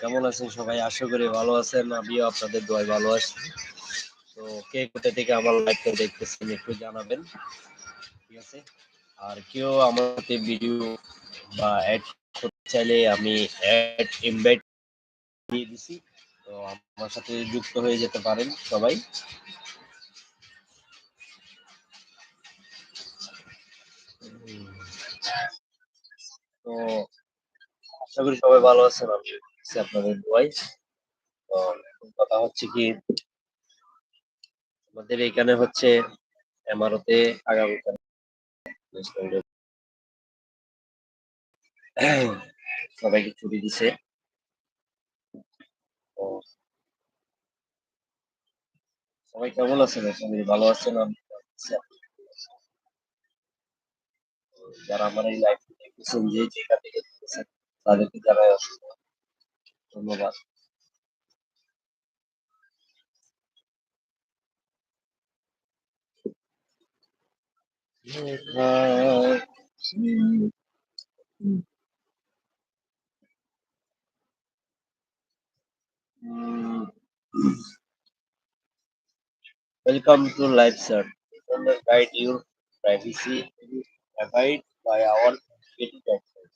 কেমন আছেন সবাই? আশা করি ভালো আছেন। আমিও আপনাদের দোয়ায় ভালো আছি। তো কে কোথা থেকে আমার লাইভটা দেখতেছেন একটু জানাবেন। ঠিক আছে? আর কেউ আমাকে ভিডিও বা অ্যাড করতে চাইলে আমি অ্যাড ইনভাইট দিয়ে দিছি। তো আমার সাথে যুক্ত হয়ে যেতে পারেন সবাই। তো আশা করি সবাই ভালো আছেন আমি আছি আপনাদের দোয়াই তো এখন কথা হচ্ছে কি, আমাদের এখানে হচ্ছে এমারতে আগামীকাল সবাইকে ছুটি দিছে। সবাই কেমন আছেন? সবাই ভালো আছেন যারা আমার এই লাইভ দেখতেছেন যে, যেখান থেকে দেখতেছেন, তাদেরকে জানাই অসংখ্য ধন্যবাদ Welcome to live sir. Defender guide your privacy abide by our security guidelines.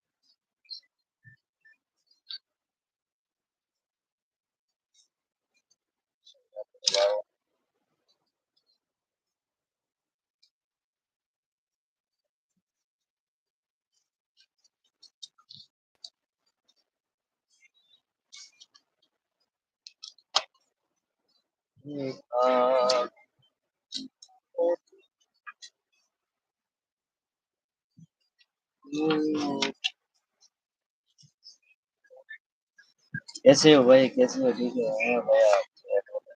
कैसे हो भाई कैसे हो ठीक है हाँ भाई आप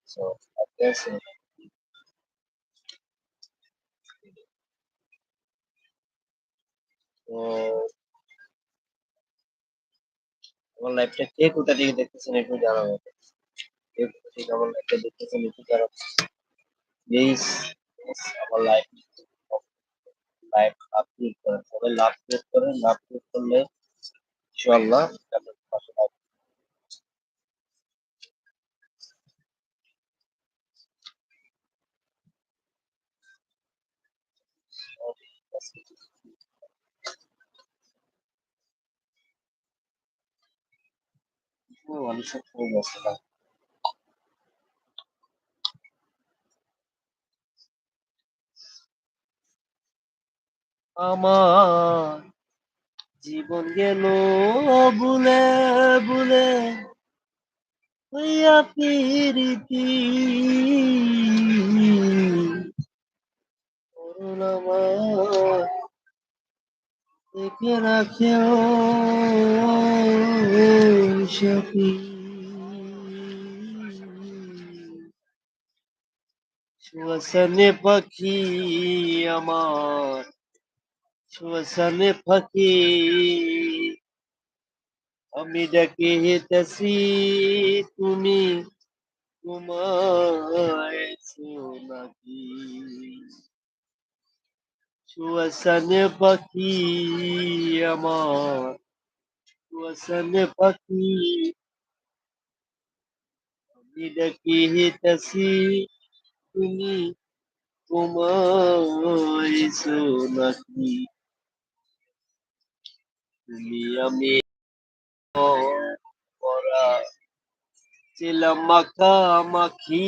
so, आप कैसे हो? তো আমার লাইফটা কে কোথা থেকে দেখতেছেন একটু জানাবো কে কোথা থেকে আমার লাইফটা দেখতেছেন একটু জানাবো প্লিজ আমার লাইফ লাইফ আপলোড করেন সবাই লাভ ক্রিয়েট করেন লাভ ক্রিয়েট করলে। ও, অনেক সব খুব ব্যস্ত আমার। জীবন গেল বুলে বুলে হইয়া প্রীতি। দেখে রাখেও সখী শ্মশানে পাখি আমার শ্মশানে পাখি আমি ডাকে হেতাছি তুমি তোমায় নাকি শ্মশানে পাখি আমার শ্মশানে পাখি আমি ডাকে হেতাছি তুমি তোমায় নাকি তুমি আমি ছিলাম মাখামাখি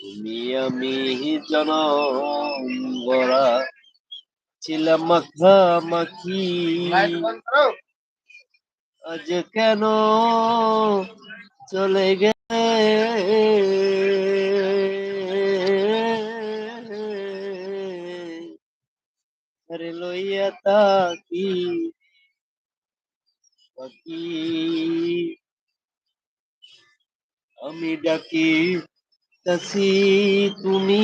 তুমি আমি জনম গড়া ছিলাম মাখামাখি আজ কেন চলে গেলে আরে লইয়া তাকি আমি ডাকি তাসি তুমি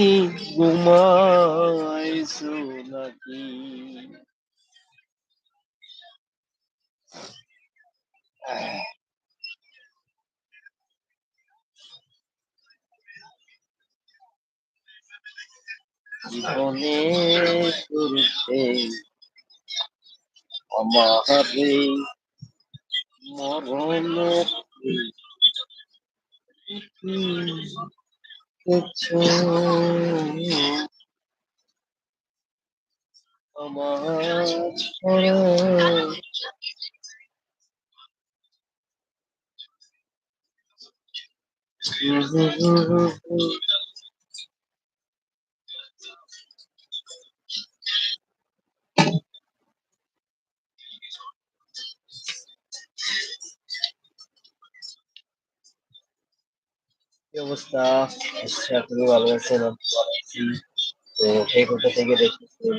ঘুমাইছো নাকি? জীবনে শুরুতে আমারে মরণ আমার ছড়া অবস্থা আশা করি ভালো আছেন আমি ভালো আছি তো কে কোথা থেকে দেখতেছেন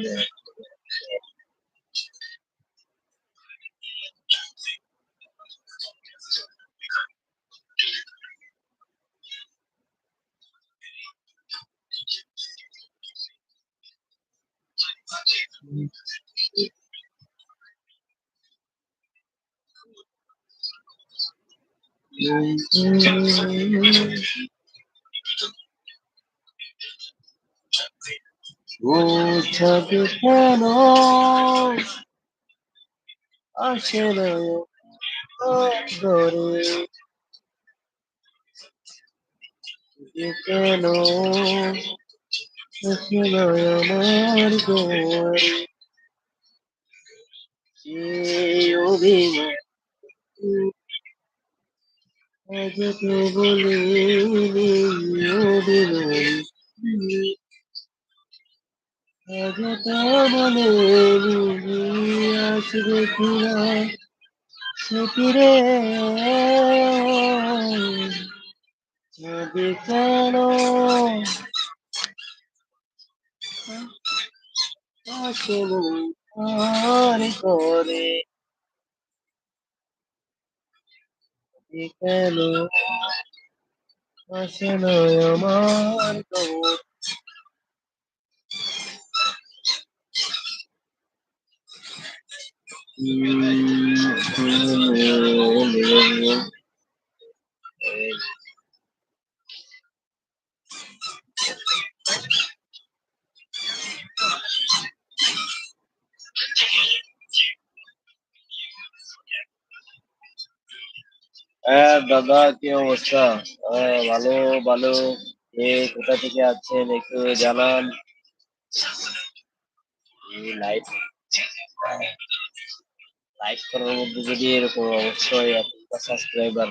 বোঝাবে কেন আসে না ধরে কেন আসে না আমার ঘরে এই অভিমান আজ তো বলিনি অভিমান তো বলিনি আসবে কিনা সতীরে কেন কেন আসলে আমার ঘরে হ্যাঁ দাদা কি অবস্থা? হ্যাঁ ভালো ভালো। এ কোথা থেকে আছেন একটু জানান। লাইভ লাইভ করার মধ্যে যদি এরকম অবশ্যই এতটা সাবস্ক্রাইবার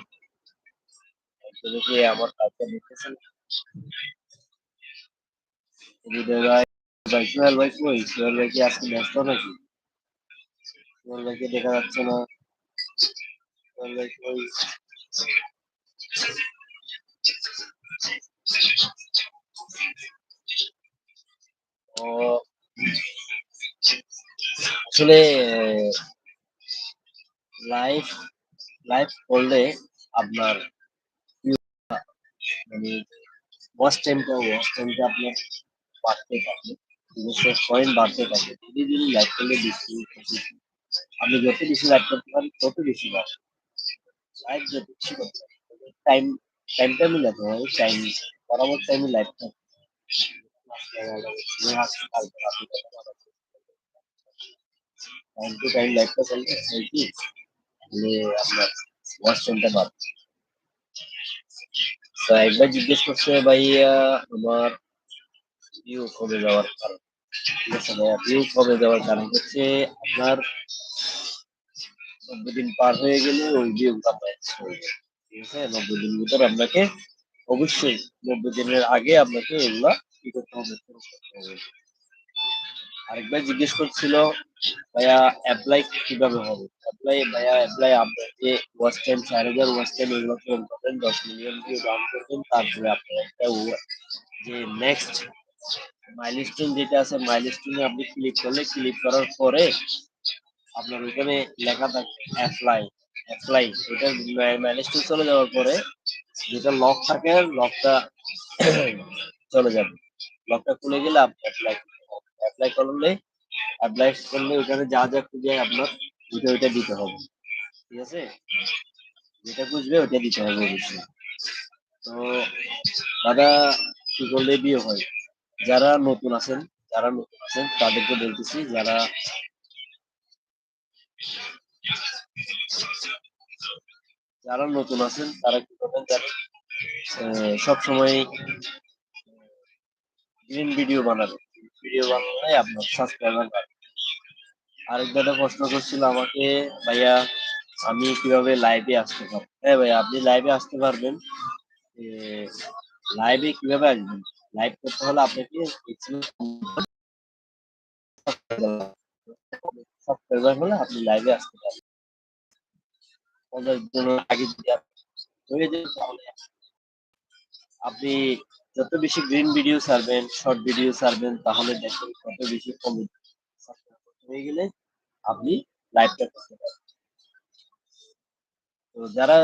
যদি কি আমার কাছে দেখতেছেন ভিডিও ভাই ভাই, সোহেল ব্যস্ত নাকি? দেখা যাচ্ছে না। সোহেল ভাই ও আসলে লাইভ লাইভ করলে আপনার মানে ওয়াচ টাইমটা ওয়াচ টাইমটা আপনার বাড়তে থাকে নিজস্ব পয়েন্ট বাড়তে থাকে যদি যদি লাইভ করলে বেশি আপনি যত বেশি লাইভ করতে পারেন, তত বেশি বাড়ে লাইভ যত বেশি করতে টাইম টাইমটা মিলাতে হয় টাইম বরাবর টাইমে লাইভ থাকে টাইম টু টাইম লাইভটা চলবে মানে আপনার ওয়াচ টাইমটা বাড়বে তো একবার জিজ্ঞেস করছে ভাইয়া আমার ভিউ কমে যাওয়ার কারণ? ঠিক আছে কমে যাওয়ার কারণ হচ্ছে আপনার নব্বই দিন পার হয়ে গেলে ওই ভিউটা ম্যাচ ঠিক আছে? নব্বই দিন ভিতর আপনাকে অবশ্যই নব্বই দিনের আগে আপনাকে এগুলা কি করতে হবে করতে হবে? আরেকবার জিজ্ঞেস করছিল, ভাইয়া অ্যাপ্লাই কীভাবে হবে? অ্যাপ্লাই ভাইয়া অ্যাপ্লাই আপনার যে ওয়াচ টাইম চার হাজার ওয়াচ টাইম এগুলো পূরণ করবেন দশ মিলিয়ন ভিউ ডাউন করবেন, তারপরে আপনার একটা যে নেক্সট মাইলস্টোন যেটা আছে মাইলস্টোনে আপনি ক্লিক করলে ক্লিক করার পরে আপনার ওইখানে লেখা থাকে অ্যাপ্লাই অ্যাপ্লাই ওটা মাইলস্টোন চলে যাওয়ার পরে যেটা লক থাকে লকটা চলে যাবে। লকটা খুলে গেলে আপনি অ্যাপ্লাই অ্যাপ্লাই করলে অ্যাপ্লাই করলে ওখানে যা যা খুঁজে আপনার, ওইটা ওইটা দিতে হবে। ঠিক আছে? যেটা খুঁজবে ওইটা দিতে হবে অবশ্যই। তো দাদা, কি করলে বিয়ে হয়? যারা নতুন আছেন, যারা নতুন আছেন, তাদেরকে বলতেছি, যারা যারা নতুন আছেন, তারা কি করবেন যারা সব সময় গ্রিন ভিডিও বানাবে ভিডিও বানালে আপনার সাবস্ক্রাইবার আরেক দাদা প্রশ্ন করছিল আমাকে, ভাইয়া, আমি কীভাবে লাইভে আসতে পারব? হ্যাঁ ভাইয়া, আপনি লাইভে আসতে পারবেন। লাইভে কীভাবে আসবেন? লাইভ করতে হলে আপনাকে সাবস্ক্রাইবার হলে আপনি লাইভে আসতে পারবেন। পঞ্চাশ আগে যদি আপনি যত বেশি গ্রিন ভিডিও ছাড়বেন শর্ট ভিডিও ছাড়বেন, তাহলে দেখবেন কত বেশি কমে হয়ে গেলে আপনি লাইভটা করতে পারবেন। তো যারা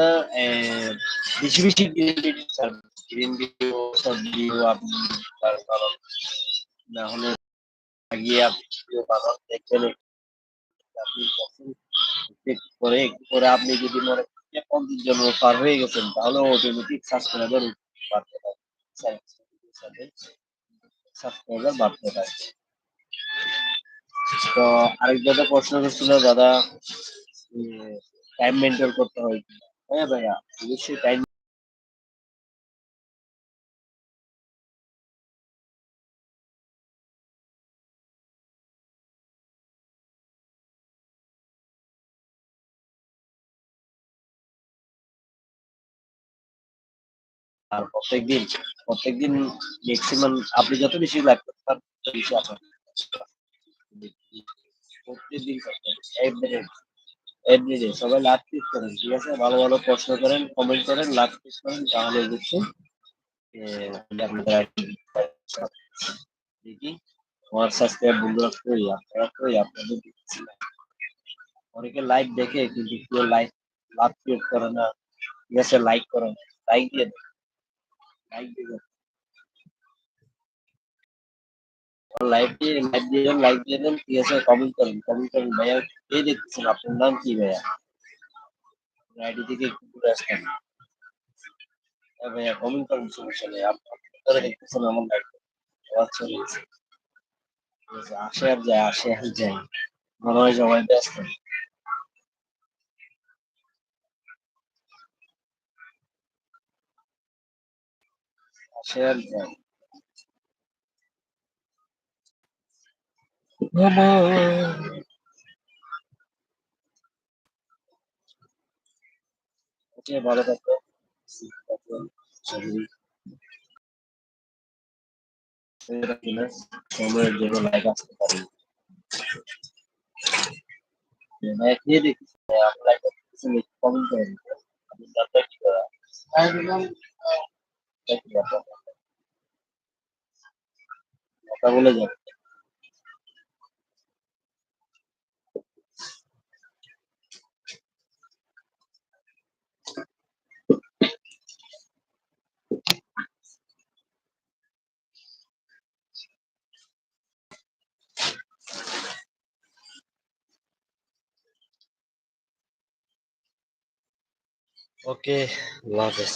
বেশি বেশি গ্রিন ভিডিও ছাড়বেন গ্রিন ভিডিও শর্ট ভিডিও আপনি না হলে গিয়ে আপনি ভিডিও বানান দেখবেন আপনি করে, একটু করে আপনি যদি মনে পঞ্চাশ জন পার হয়ে গেছেন, তাহলে অটোমেটিক সাবস্ক্রাইবার বাড়তে থাকে সাবস্ক্রাইবার বাড়তে থাকে তো আরেক দাদা প্রশ্ন করছিল, দাদা টাইম মেনটেন করতে হয় হ্যাঁ ভাইয়া, অবশ্যই টাইম আর প্রত্যেকদিন প্রত্যেকদিন ম্যাক্সিমাম আপনি যত বেশি লাইভ করতে পারেন তত বেশি আপনার প্রত্যেকদিন এভরিডে এভরিডে সবাই লাভ ক্লিক করেন, ঠিক আছে? ভালো ভালো প্রশ্ন করেন কমেন্ট করেন, লাভ ক্লিক করেন, তাহলে দেখছি আপনাদের দেখি। আমার সাবস্ক্রাইব বন্ধুরা কই? আপনারা কই? আপনাদের অনেকে লাইভ দেখে, কিন্তু কেউ লাইভ লাভ ক্রিয়েট করে না, ঠিক আছে? লাইক করে না লাইক দিয়ে দেন লাইক দিয়ে লাইভ দিয়ে লাইক দিয়ে দেন ঠিক আছে কমেন্ট করেন কমেন্ট করেন, ভাইয়া, কে দেখতেছেন আপনার নাম কি, ভাইয়া? আইডি থেকে একটু ঘুরে আসতেন হ্যাঁ ভাইয়া কমেন্ট করেন, সমস্যা নেই। আপনারা দেখতেছেন আমার লাইভ আওয়াজ চলে গেছে। আসে আর যায়, আসে আর যায়। মনে হয় সবাই ব্যস্ত। যায় ওকে ভালো থাকো সময়ের জন্য লাইভ আসতে পারি দেখি আমরা কমেন্ট করে বলে ওকে আল্লাহ হাফেজ